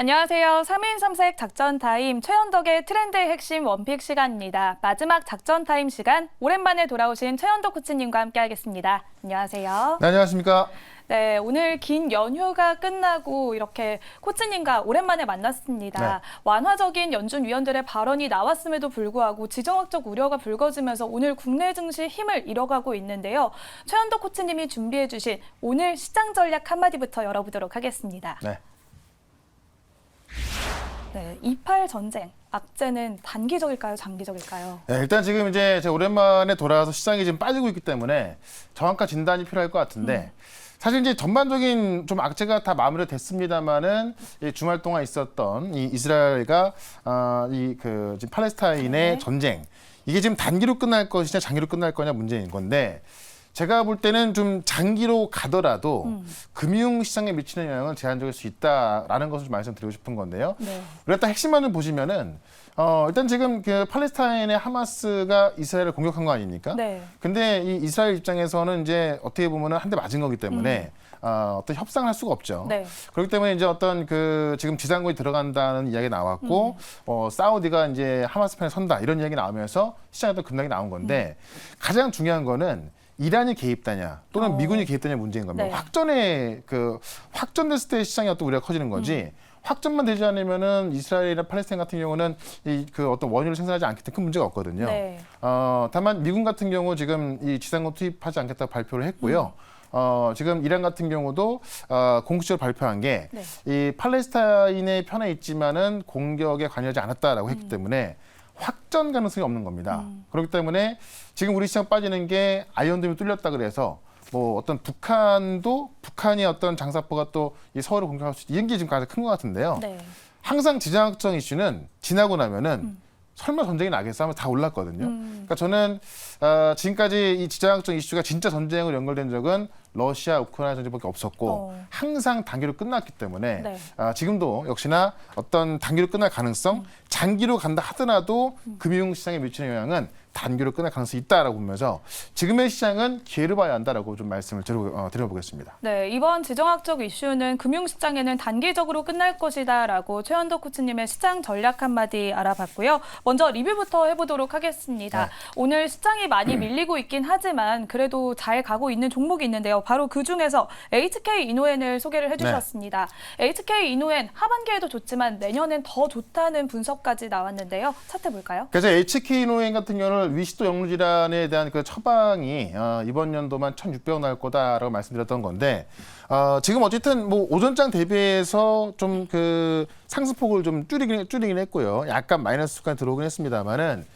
안녕하세요. 3인 3색 작전 타임 최현덕의 트렌드의 핵심 원픽 시간입니다. 마지막 작전 타임 시간 오랜만에 돌아오신 최현덕 코치님과 함께하겠습니다. 안녕하세요. 네, 안녕하십니까. 네, 오늘 긴 연휴가 끝나고 이렇게 코치님과 오랜만에 만났습니다. 네. 완화적인 연준 위원들의 발언이 나왔음에도 불구하고 지정학적 우려가 불거지면서 오늘 국내 증시 힘을 잃어가고 있는데요. 최현덕 코치님이 준비해 주신 오늘 시장 전략 한마디부터 열어보도록 하겠습니다. 네. 네, 28 전쟁 악재는 단기적일까요, 장기적일까요? 네, 일단 지금 이제 제가 오랜만에 돌아와서 시장이 지금 빠지고 있기 때문에 정확한 진단이 필요할 것 같은데 사실 이제 전반적인 좀 악재가 다 마무리됐습니다만은 이 주말 동안 있었던 이 이스라엘과 어, 이그 지금 팔레스타인의 네. 전쟁 이게 지금 단기로 끝날 것이냐 장기로 끝날 거냐 문제인 건데 제가 볼 때는 좀 장기로 가더라도 음. 금융 시장에 미치는 영향은 제한적일 수 있다라는 것을 좀 말씀드리고 싶은 건데요. 네. 그랬다 핵심만을 보시면은 어 일단 지금 그 팔레스타인의 하마스가 이스라엘을 공격한 거 아닙니까? 네. 근데 이 이스라엘 입장에서는 이제 어떻게 보면은 한 대 맞은 거기 때문에 어, 어떤 협상을 할 수가 없죠. 네. 그렇기 때문에 이제 어떤 그 지금 지상군이 들어간다는 이야기 나왔고 어, 사우디가 이제 하마스 편에 선다 이런 이야기 나오면서 시장에 또 급락이 나온 건데 가장 중요한 거는 이란이 개입다냐 또는 어. 미군이 개입다냐 문제인 겁니다. 네. 확전에 그 확전됐을 때 시장의 어떤 우려가 커지는 거지. 확전만 되지 않으면은 이스라엘이나 팔레스타인 같은 경우는 이 그 어떤 원유를 생산하지 않기 때문에 큰 문제가 없거든요. 네. 어, 다만 미군 같은 경우 지금 이 지상군 투입하지 않겠다고 발표를 했고요. 어, 지금 이란 같은 경우도 어, 공식적으로 발표한 게이 네. 팔레스타인의 편에 있지만은 공격에 관여하지 않았다라고 했기 때문에 확전 가능성이 없는 겁니다. 그렇기 때문에 지금 우리 시장 빠지는 게 아이언돔이 뚫렸다 그래서 뭐 어떤 북한도 북한이 어떤 장사포가 또 이 서울을 공격할 수. 이런 게 지금 가장 큰 것 같은데요. 네. 항상 지정학적 이슈는 지나고 나면은 설마 전쟁이 나겠어 하면 다 올랐거든요. 음. 그러니까 저는 어, 지금까지 이 지정학적 이슈가 진짜 전쟁으로 연결된 적은 러시아 우크라이나 전쟁밖에 없었고 어. 항상 단기로 끝났기 때문에 네. 아, 지금도 역시나 어떤 단기로 끝날 가능성, 장기로 간다 하더라도 금융 시장에 미치는 영향은 단기로 끝날 가능성이 있다라고 보면서 지금의 시장은 기회를 봐야 한다라고 좀 말씀을 드려, 어, 드려 보겠습니다. 네, 이번 지정학적 이슈는 금융시장에는 단기적으로 끝날 것이다라고 최현덕 코치님의 시장 전략 한마디 알아봤고요. 먼저 리뷰부터 해보도록 하겠습니다. 네. 오늘 시장이 많이 밀리고 있긴 하지만 그래도 잘 가고 있는 종목이 있는데요. 바로 그 중에서 HK 이노엔을 소개를 해주셨습니다. HK 이노엔 하반기에도 좋지만 내년엔 더 좋다는 분석까지 나왔는데요. 차트 볼까요? 그래서 HK 노행 같은 경우는 위시도 역류 질환에 대한 그 처방이 어, 이번 연도만 1,600원 나올 거다라고 말씀드렸던 건데 어, 지금 어쨌든 뭐 오전장 대비해서 좀 그 상승폭을 좀 줄이긴 줄이긴 했고요. 약간 마이너스까지 들어오긴 했습니다만은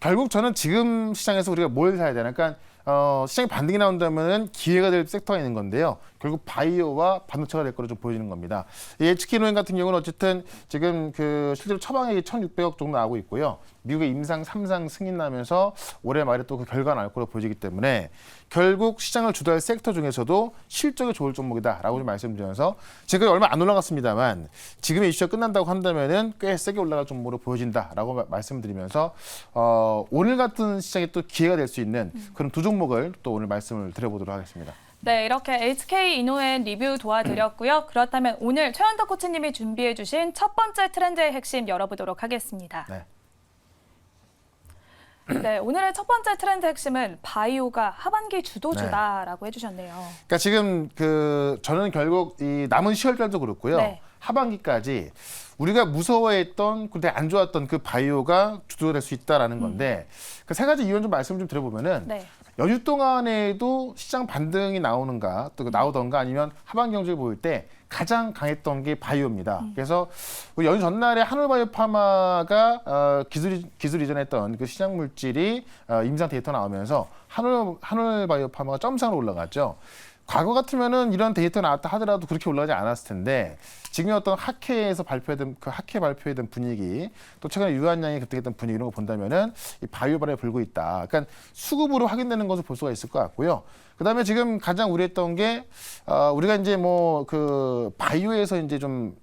결국 저는 지금 시장에서 우리가 뭘 사야 되나? 그러니까 어, 시장에 반등이 나온다면은 기회가 될 섹터가 있는 건데요. 결국 바이오와 반도체가 될 거로 좀 보여지는 겁니다. 이 HK노엔 같은 경우는 어쨌든 지금 그 실제로 처방액이 1,600억 정도 나오고 있고요. 미국의 임상 3상 승인 나면서 올해 말에 또 그 결과가 나올 거로 보여지기 때문에 결국 시장을 주도할 섹터 중에서도 실적이 좋을 종목이다라고 좀 말씀드리면서 지금 얼마 안 올라갔습니다만 지금의 이슈가 끝난다고 한다면은 꽤 세게 올라갈 종목으로 보여진다라고 마- 말씀드리면서 어, 오늘 같은 시장에 또 기회가 될 수 있는 그런 두 종목 을 또 오늘 말씀을 드려보도록 하겠습니다. 네, 이렇게 HK 이노엔 리뷰 도와드렸고요. 그렇다면 오늘 최현덕 코치님이 준비해주신 첫 번째 트렌드의 핵심 열어보도록 하겠습니다. 네. 네, 오늘의 첫 번째 트렌드 핵심은 바이오가 하반기 주도주다라고 해주셨네요. 그러니까 지금 그 저는 결국 이 남은 10월달도 그렇고요. 네. 하반기까지 우리가 무서워했던 근데 안 좋았던 그 바이오가 주도될 수 있다라는 건데 그 세 가지 이유는 좀 말씀 좀 드려보면은 네, 연휴 동안에도 시장 반등이 나오는가 또 나오던가 아니면 하반 경제를 보일 때 가장 강했던 게 바이오입니다. 그래서 우리 연휴 전날에 한올바이오파마가 어, 기술 기술 이전했던 그 시장 물질이 어, 임상 데이터 나오면서 한올 한올바이오파마가 점상으로 올라갔죠. 과거 같으면은 이런 데이터 나왔다 하더라도 그렇게 올라가지 않았을 텐데 지금 어떤 학회에서 발표했던 그 학회 발표했던 분위기 또 최근에 유한양이 급등했던 분위기 이런 거 본다면은 이 바이오 발에 불고 있다. 그러니까 수급으로 확인되는 것을 볼 수가 있을 것 같고요. 그다음에 지금 가장 우려했던 게 어, 우리가 이제 뭐 그 바이오에서 이제 좀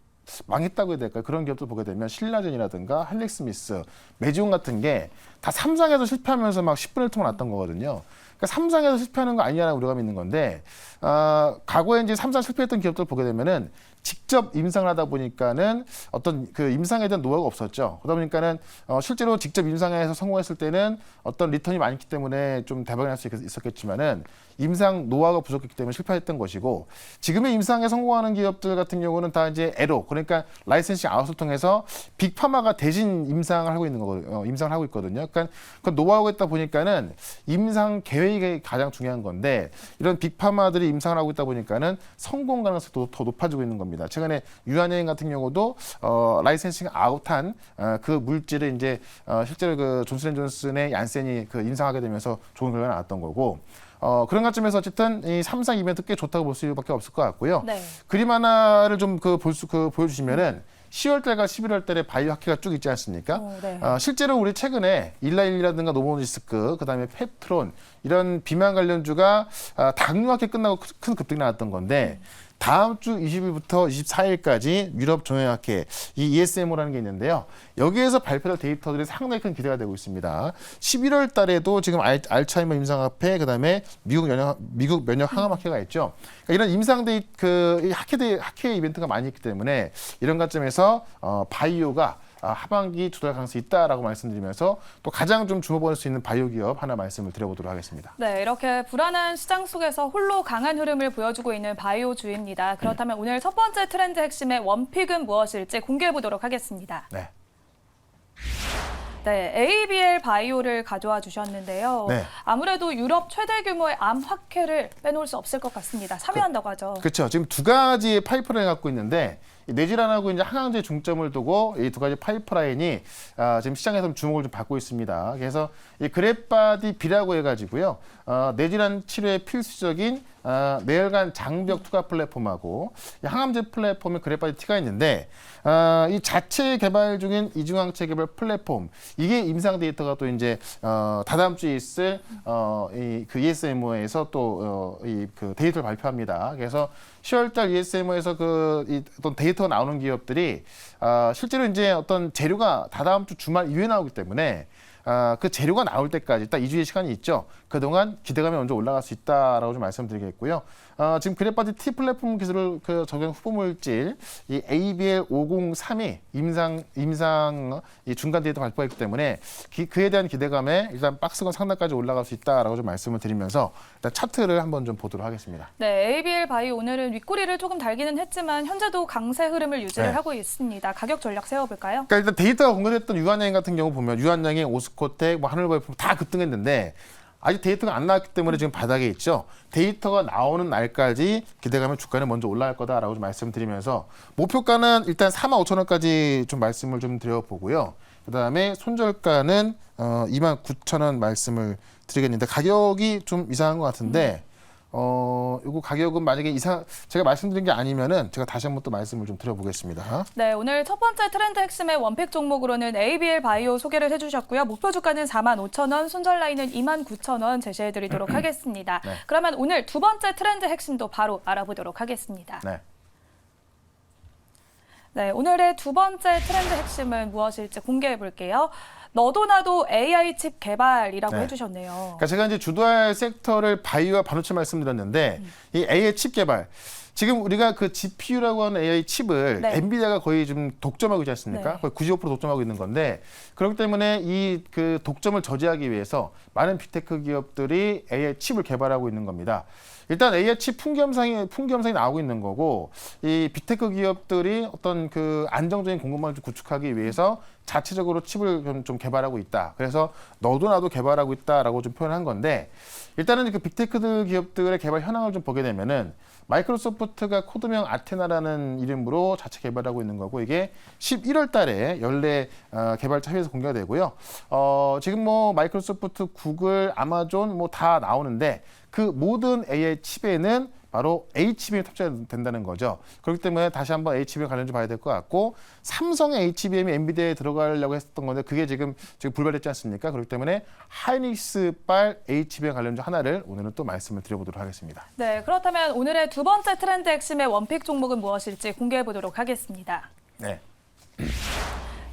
망했다고 해야 될까요? 그런 기업들 보게 되면 신라젠이라든가 할렉스미스, 메지온 같은 게 다 삼상에서 실패하면서 막 10분의 1 통을 났던 거거든요. 그러니까 삼상에서 실패하는 거 아니냐라고 우려가 있는 건데 어, 과거에 이제 삼상 실패했던 기업들 보게 되면은 직접 임상을 하다 보니까는 어떤 그 임상에 대한 노하우가 없었죠. 그러다 보니까는 어, 실제로 직접 임상에서 성공했을 때는 어떤 리턴이 많기 때문에 좀 대박이 날 수 있었겠지만은 임상 노하우가 부족했기 때문에 실패했던 것이고 지금의 임상에 성공하는 기업들 같은 경우는 다 이제 에로 그러니까 라이센싱 아웃을 통해서 빅파마가 대신 임상을 하고 있는 거거든요. 어, 임상을 하고 있거든요. 그러니까 그 노하우가 있다 보니까는 임상 계획 이 가장 중요한 건데 이런 빅파마들이 임상을 하고 있다 보니까는 성공 가능성도 더 높아지고 있는 겁니다. 최근에 유한여행 같은 경우도 어, 라이센싱 아웃한 어, 그 물질을 이제 어, 실제로 그 존슨앤존슨의 얀센이 그 임상하게 되면서 좋은 결과가 나왔던 거고 어, 그런 관점에서 어쨌든 이 삼상 이벤트 꽤 좋다고 볼 수밖에 없을 것 같고요. 네. 그림 하나를 좀 그 볼수그 보여주시면은 10월 달과 11월 달에 바이오 학회가 쭉 있지 않습니까? 어, 네. 어, 실제로 우리 최근에 일라일이라든가 노보노디스크, 그다음에 펩트론 이런 비만 관련주가 아, 당뇨 학회 끝나고 큰- 큰 급등이 나왔던 건데 다음 주 20일부터 24일까지 유럽 종양학회 이 ESMO라는 게 있는데요. 여기에서 발표될 데이터들이 상당히 큰 기대가 되고 있습니다. 11월 달에도 지금 알, 알츠하이머 임상학회 그다음에 미국 면역 미국 면역 항암학회가 있죠. 그러니까 이런 임상 데이 그이 학회 데 학회 이벤트가 많이 있기 때문에 이런 관점에서 어, 바이오가 아, 하반기 두달 가능성이 있다라고 말씀드리면서 또 가장 좀 주목받을 수 있는 바이오 기업 하나 말씀을 드려보도록 하겠습니다. 네, 이렇게 불안한 시장 속에서 홀로 강한 흐름을 보여주고 있는 바이오주입니다. 그렇다면 오늘 첫 번째 트렌드 핵심의 원픽은 무엇일지 공개해 보도록 하겠습니다. 네. 네, ABL 바이오를 가져와 주셨는데요. 네. 아무래도 유럽 최대 규모의 암 학회를 빼놓을 수 없을 것 같습니다. 참여한다고 하죠. 그렇죠. 지금 두 가지의 파이프라인을 갖고 있는데 이 뇌질환하고 이제 항암제 중점을 두고 이 두 가지 파이프라인이 아, 지금 시장에서 주목을 좀 받고 있습니다. 그래서 이 그랩바디 B라고 해가지고요. 어, 뇌질환 치료에 필수적인 아, 뇌혈관 장벽 투과 플랫폼하고 이 항암제 플랫폼의 그랩바디 T가 있는데 아, 이 자체 개발 중인 이중항체 개발 플랫폼 이게 임상 데이터가 또 이제 어, 다다음 주에 있을 어, 이그 ESMO에서 또이그 데이터를 발표합니다. 그래서 10월달 ESMO에서 그 이 어떤 데이터가 나오는 기업들이 아, 실제로 이제 어떤 재료가 다다음 주 주말 이후에 나오기 때문에 아, 그 재료가 나올 때까지 딱 2주의 시간이 있죠. 그동안 기대감이 먼저 올라갈 수 있다라고 좀 말씀드리겠고요. 어, 지금 그래파디 T 플랫폼 기술을 그 적용 후보물질 이 ABL 503이 임상 임상 이 중간 데이터 발표했기 때문에 기- 그에 대한 기대감에 일단 박스권 상단까지 올라갈 수 있다라고 좀 말씀을 드리면서 일단 차트를 한번 좀 보도록 하겠습니다. 네, ABL 바이오 오늘은 윗꼬리를 조금 달기는 했지만 현재도 강세 흐름을 유지를 네. 하고 있습니다. 가격 전략 세워볼까요? 그러니까 일단 데이터가 공개됐던 유한양행 같은 경우 보면 유한양행, 오스코텍, 뭐 하늘바이오 다 급등했는데 아직 데이터가 안 나왔기 때문에 지금 바닥에 있죠. 데이터가 나오는 날까지 기대감에 주가는 먼저 올라갈 거다라고 좀 말씀드리면서 목표가는 일단 4만 5천 원까지 좀 말씀을 좀 드려보고요. 그다음에 손절가는 어, 2만 9천 원 말씀을 드리겠는데 가격이 좀 이상한 것 같은데 어, 요거 가격은 만약에 이상 제가 말씀드린 게 아니면은 제가 다시 한번 또 말씀을 좀 드려보겠습니다. 네, 오늘 첫 번째 트렌드 핵심의 원픽 종목으로는 ABL 바이오 소개를 해주셨고요. 목표 주가는 4만 5천 원, 손절 라인은 2만 9천 원 제시해드리도록 하겠습니다. 네. 그러면 오늘 두 번째 트렌드 핵심도 바로 알아보도록 하겠습니다. 네. 네, 오늘의 두 번째 트렌드 핵심은 무엇일지 공개해 볼게요. 너도 나도 AI 칩 개발이라고 네. 해주셨네요. 그러니까 제가 이제 주도할 섹터를 바이오와 반도체 말씀드렸는데 이 AI 칩 개발 지금 우리가 그 GPU라고 하는 AI 칩을 네. 엔비디아가 거의 좀 독점하고 있지 않습니까? 네. 거의 95% 독점하고 있는 건데 그렇기 때문에 이 그 독점을 저지하기 위해서 많은 빅테크 기업들이 AI 칩을 개발하고 있는 겁니다. 일단 칩 풍기염상이 풍기염상이 나오고 있는 거고 이 빅테크 기업들이 어떤 그 안정적인 공급망을 좀 구축하기 위해서 자체적으로 칩을 좀, 좀 개발하고 있다. 그래서 너도 나도 개발하고 있다라고 좀 표현한 건데 일단은 그 빅테크들 기업들의 개발 현황을 좀 보게 되면은 마이크로소프트가 코드명 아테나라는 이름으로 자체 개발하고 있는 거고 이게 11월 달에 연례 어, 개발자 회의에서 공개가 되고요. 어, 지금 뭐 마이크로소프트, 구글, 아마존 뭐 다 나오는데 그 모든 AI 칩에는 바로 HBM이 탑재된다는 거죠. 그렇기 때문에 다시 한번 HBM 관련 좀 봐야 될 것 같고 삼성의 HBM이 엔비디아에 들어가려고 했었던 건데 그게 지금 지금 불발됐지 않습니까? 그렇기 때문에 하이닉스발 HBM 관련주 하나를 오늘은 또 말씀을 드려보도록 하겠습니다. 네, 그렇다면 오늘의 두 번째 트렌드 핵심의 원픽 종목은 무엇일지 공개해 보도록 하겠습니다. 네.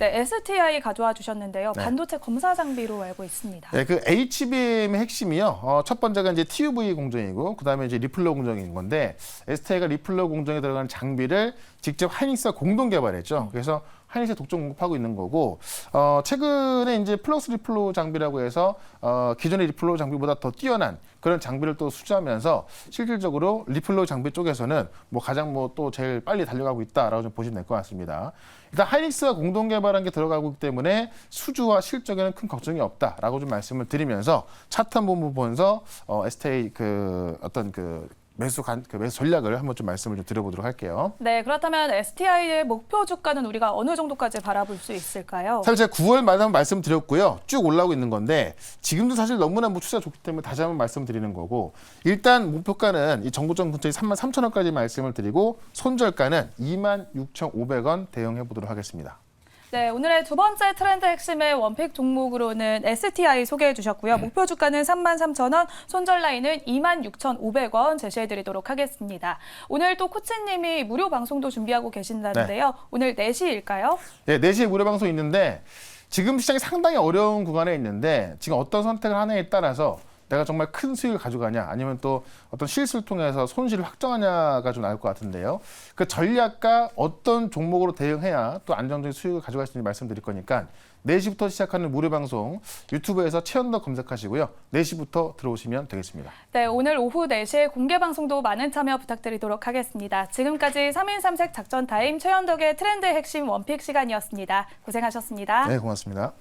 네, STI 가져와 주셨는데요. 네. 반도체 검사 장비로 알고 있습니다. 네, 그 HBM의 핵심이요. 어, 첫 번째가 이제 TUV 공정이고, 그 다음에 이제 리플러 공정인 건데, STI가 리플러 공정에 들어가는 장비를 직접 하이닉스가 공동 개발했죠. 그래서 하이닉스 독점 공급하고 있는 거고, 어, 최근에 이제 플러스 리플로 장비라고 해서 어, 기존의 리플로 장비보다 더 뛰어난 그런 장비를 또 수주하면서 실질적으로 리플로 장비 쪽에서는 뭐 가장 뭐 또 제일 빨리 달려가고 있다라고 좀 보시면 될 것 같습니다. 일단 하이닉스가 공동 개발한 게 들어가고 있기 때문에 수주와 실적에는 큰 걱정이 없다라고 좀 말씀을 드리면서 차트 한번 보면서 어, STA 그 어떤 그 매수 간, 그 매수 전략을 한번 좀 말씀을 좀 드려보도록 할게요. 네, 그렇다면 STI의 목표 주가는 우리가 어느 정도까지 바라볼 수 있을까요? 사실 제가 9월 말에 한번 말씀드렸고요. 쭉 올라오고 있는 건데 지금도 사실 너무나 뭐 추세가 좋기 때문에 다시 한번 말씀드리는 거고 일단 목표가는 이 정고점 근처에 3만 3천 원까지 말씀을 드리고 손절가는 2만 6,500원 대응해 보도록 하겠습니다. 네, 오늘의 두 번째 트렌드 핵심의 원픽 종목으로는 STI 소개해 주셨고요. 목표 주가는 33,000원, 손절 라인은 26,500원 제시해 드리도록 하겠습니다. 오늘 또 코치님이 무료 방송도 준비하고 계신다는데요. 오늘 4시일까요? 네, 4시에 무료 방송 있는데 지금 시장이 상당히 어려운 구간에 있는데 지금 어떤 선택을 하느냐에 따라서 내가 정말 큰 수익을 가져가냐 아니면 또 어떤 실수를 통해서 손실을 확정하냐가 좀 나올 것 같은데요. 그 전략과 어떤 종목으로 대응해야 또 안정적인 수익을 가져갈 수 있는지 말씀드릴 거니까 4시부터 시작하는 무료 방송 유튜브에서 최연더 검색하시고요. 4시부터 들어오시면 되겠습니다. 네, 오늘 오후 4시에 공개 방송도 많은 참여 부탁드리도록 하겠습니다. 지금까지 3인 3색 작전 타임 최현덕의 트렌드 핵심 원픽 시간이었습니다. 고생하셨습니다. 네, 고맙습니다.